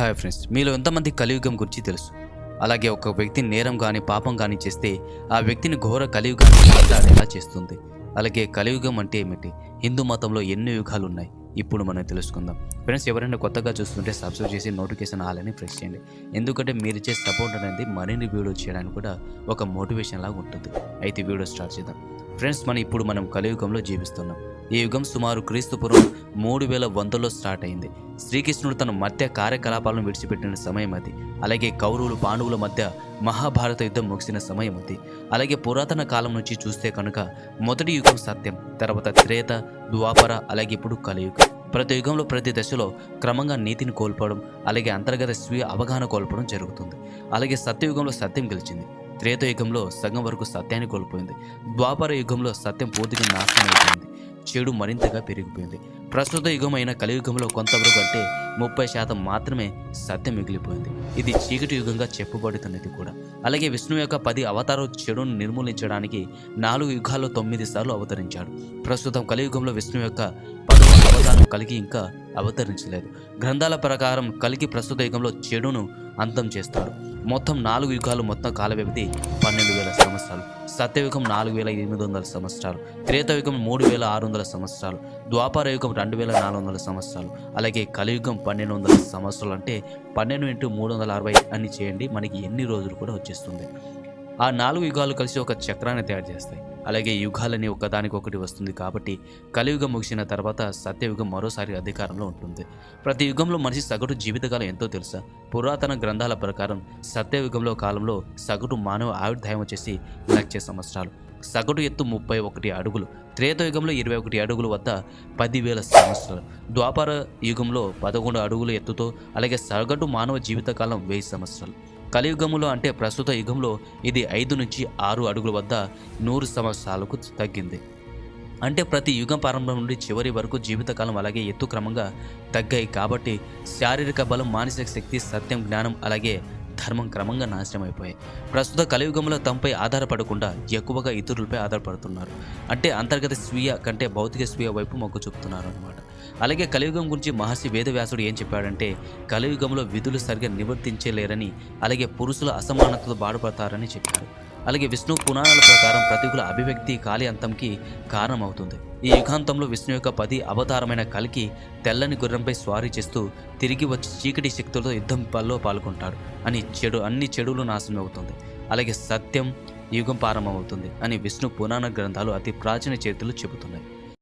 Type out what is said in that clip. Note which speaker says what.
Speaker 1: Hi friends మీలో ఎంతమంది కలియుగం గురించి తెలుసు? అలాగే ఒక వ్యక్తి నేరం కానీ పాపం కానీ చేస్తే ఆ వ్యక్తిని ఘోర కలియుగాన్ని మాట్లాడేలా చేస్తుంది? అలాగే కలియుగం అంటే ఏమిటి? హిందూ మతంలో ఎన్ని యుగాలు ఉన్నాయి ఇప్పుడు మనం తెలుసుకుందాం. ఫ్రెండ్స్ ఎవరైనా కొత్తగా చూస్తుంటే సబ్స్క్రైబ్ చేసి నోటిఫికేషన్ ఆలని ప్రెస్ చేయండి. ఎందుకంటే మీరు ఇచ్చే సపోర్ట్ అనేది మరిన్ని వీడియో చేయడానికి కూడా ఒక మోటివేషన్ లాగా ఉంటుంది. అయితే వీడియో స్టార్ట్ చేద్దాం. ఫ్రెండ్స్ మనం ఇప్పుడు మనం కలియుగంలో జీవిస్తున్నాం. ఈ యుగం సుమారు క్రీస్తుపురం మూడు వేల వందలో స్టార్ట్ అయింది. శ్రీకృష్ణుడు తన మధ్య కార్యకలాపాలను విడిచిపెట్టిన సమయం అది. అలాగే కౌరవులు పాండవుల మధ్య మహాభారత యుద్ధం ముగిసిన సమయం అది. అలాగే పురాతన కాలం నుంచి చూస్తే కనుక మొదటి యుగం సత్యం తర్వాత త్రేత ద్వాపర అలాగే ఇప్పుడు కలియుగం. ప్రతి యుగంలో ప్రతి దశలో క్రమంగా నీతిని కోల్పోవడం అలాగే అంతర్గత స్వీయ అవగాహన కోల్పోవడం జరుగుతుంది. అలాగే సత్యయుగంలో సత్యం గెలిచింది. త్రేత యుగంలో సగం వరకు సత్యాన్ని కోల్పోయింది. ద్వాపర యుగంలో సత్యం పూర్తిగా నాశనం అయిపోయింది. చెడు మరింతగా పెరిగిపోయింది. ప్రస్తుత యుగం అయిన కలియుగంలో కొంతవరకు అంటే ముప్పై శాతం మాత్రమే సత్యం మిగిలిపోయింది. ఇది చీకటి యుగంగా చెప్పబడుతున్నది కూడా. అలాగే విష్ణు యొక్క పది అవతారం చెడును నిర్మూలించడానికి నాలుగు యుగాల్లో తొమ్మిది సార్లు అవతరించాడు. ప్రస్తుతం కలియుగంలో విష్ణు యొక్క పదవ అవతారం కలిగి ఇంకా అవతరించలేదు. గ్రంథాల ప్రకారం కలిగి ప్రస్తుత యుగంలో చెడును అంతం చేస్తాడు. మొత్తం నాలుగు యుగాలు మొత్తం కాల వ్యవధి పన్నెండు వేల సంవత్సరాలు. సత్యయుగం నాలుగు వేల ఎనిమిది వందల సంవత్సరాలు. త్రేతయుగం మూడు వేల ఆరు వందల సంవత్సరాలు. ద్వాపర యుగం రెండు వేల నాలుగు వందల సంవత్సరాలు. అలాగే కలియుగం పన్నెండు వందల సంవత్సరాలు అంటే పన్నెండు ఇంటూ మూడు వందల అరవై అని చేయండి. మనకి ఎన్ని రోజులు కూడా వచ్చేస్తుంది. ఆ నాలుగు యుగాలు కలిసి ఒక చక్రాన్ని తయారు చేస్తాయి. అలాగే యుగాలని ఒకదానికొకటి వస్తుంది కాబట్టి కలియుగం ముగిసిన తర్వాత సత్యయుగం మరోసారి అధికారంలో ఉంటుంది. ప్రతి యుగంలో మనిషి సగటు జీవితకాలం ఎంతో తెలుసా? పురాతన గ్రంథాల ప్రకారం సత్యయుగంలో కాలంలో సగటు మానవ ఆయుర్దాయం వచ్చేసి లక్ష సంవత్సరాలు. సగటు ఎత్తు ముప్పై ఒకటి అడుగులు. త్రేతయుగంలో ఇరవై ఒకటి అడుగుల వద్ద పదివేల సంవత్సరాలు. ద్వాపర యుగంలో పదకొండు అడుగుల ఎత్తుతో అలాగే సగటు మానవ జీవితకాలం వెయ్యి సంవత్సరాలు. కలియుగములో అంటే ప్రస్తుత యుగంలో ఇది ఐదు నుంచి ఆరు అడుగుల వద్ద నూరు సంవత్సరాలకు తగ్గింది. అంటే ప్రతి యుగం ప్రారంభం నుండి చివరి వరకు జీవితకాలం అలాగే ఎత్తు క్రమంగా తగ్గాయి కాబట్టి శారీరక బలం మానసిక శక్తి సత్యం జ్ఞానం అలాగే ధర్మం క్రమంగా నాశనం అయిపోయాయి ప్రస్తుత కలియుగంలో తమపై ఆధారపడకుండా ఎక్కువగా ఇతరులపై ఆధారపడుతున్నారు. అంటే అంతర్గత స్వీయ కంటే భౌతిక స్వీయ వైపు మొగ్గు చూపుతున్నారు అనమాట అలాగే కలియుగం గురించి మహర్షి వేదవ్యాసుడు ఏం చెప్పాడంటే కలియుగంలో విధులు సరిగ్గా నివర్తించలేరని అలాగే పురుషుల అసమానతతో బాధపడతారని చెప్పారు అలాగే విష్ణు పురాణాల ప్రకారం ప్రతికూల అభివ్యక్తి కాలి అంతంకి కారణమవుతుంది. ఈ యుగాంతంలో విష్ణు యొక్క పది అవతారమైన కలికి తెల్లని గుర్రంపై స్వారీ చేస్తూ తిరిగి వచ్చి చీకటి శక్తులతో యుద్ధం పల్లో పాల్గొంటాడు. అని చెడు అన్ని చెడులు నాశనం అవుతుంది. అలాగే సత్యం యుగం ప్రారంభమవుతుంది అని విష్ణు పురాణ గ్రంథాలు అతి ప్రాచీన చరిత్రలు చెబుతున్నాయి.